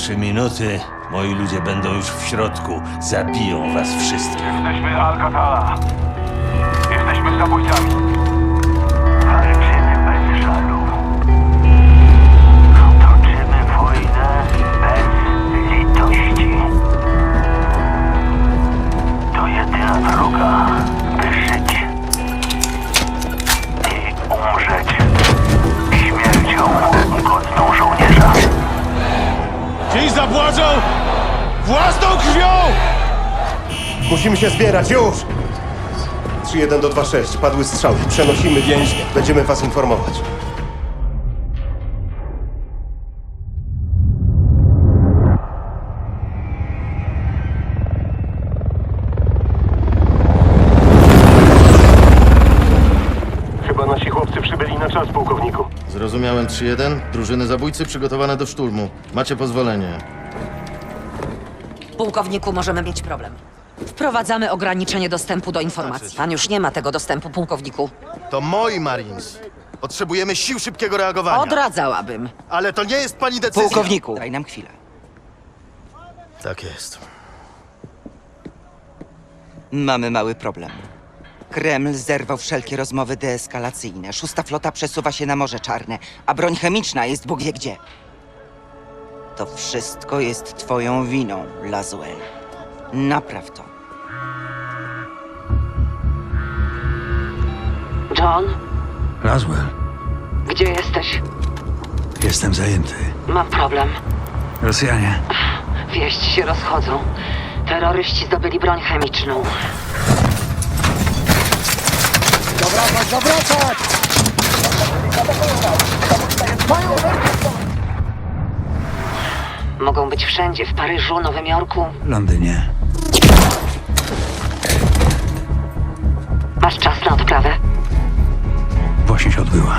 trzy minuty moi ludzie będą już w środku. Zabiją was wszystkich. Jesteśmy Alcatala. Dziś zapłacą własną krwią! Musimy się zbierać, już! 3-1 do 2-6, padły strzały. Przenosimy więźnie. Będziemy was informować. Na czas, pułkowniku. Zrozumiałem 3-1. Drużyny zabójcy przygotowane do szturmu. Macie pozwolenie. Pułkowniku, możemy mieć problem. Wprowadzamy ograniczenie dostępu do informacji. Pan już nie ma tego dostępu, pułkowniku. To moi Marines. Potrzebujemy sił szybkiego reagowania. Odradzałabym. Ale to nie jest pani decyzja. Pułkowniku, daj nam chwilę. Tak jest. Mamy mały problem. Kreml zerwał wszelkie rozmowy deeskalacyjne. Szósta flota przesuwa się na Morze Czarne, a broń chemiczna jest Bóg wie gdzie. To wszystko jest twoją winą, Laswell. Napraw to. John, Laswell, gdzie jesteś? jestem zajęty. Mam problem. Rosjanie, Wieści się rozchodzą. Terroryści zdobyli broń chemiczną. Mogą być wszędzie, w Paryżu, Nowym Jorku. w Londynie. Masz czas na odprawę? Właśnie się odbyła.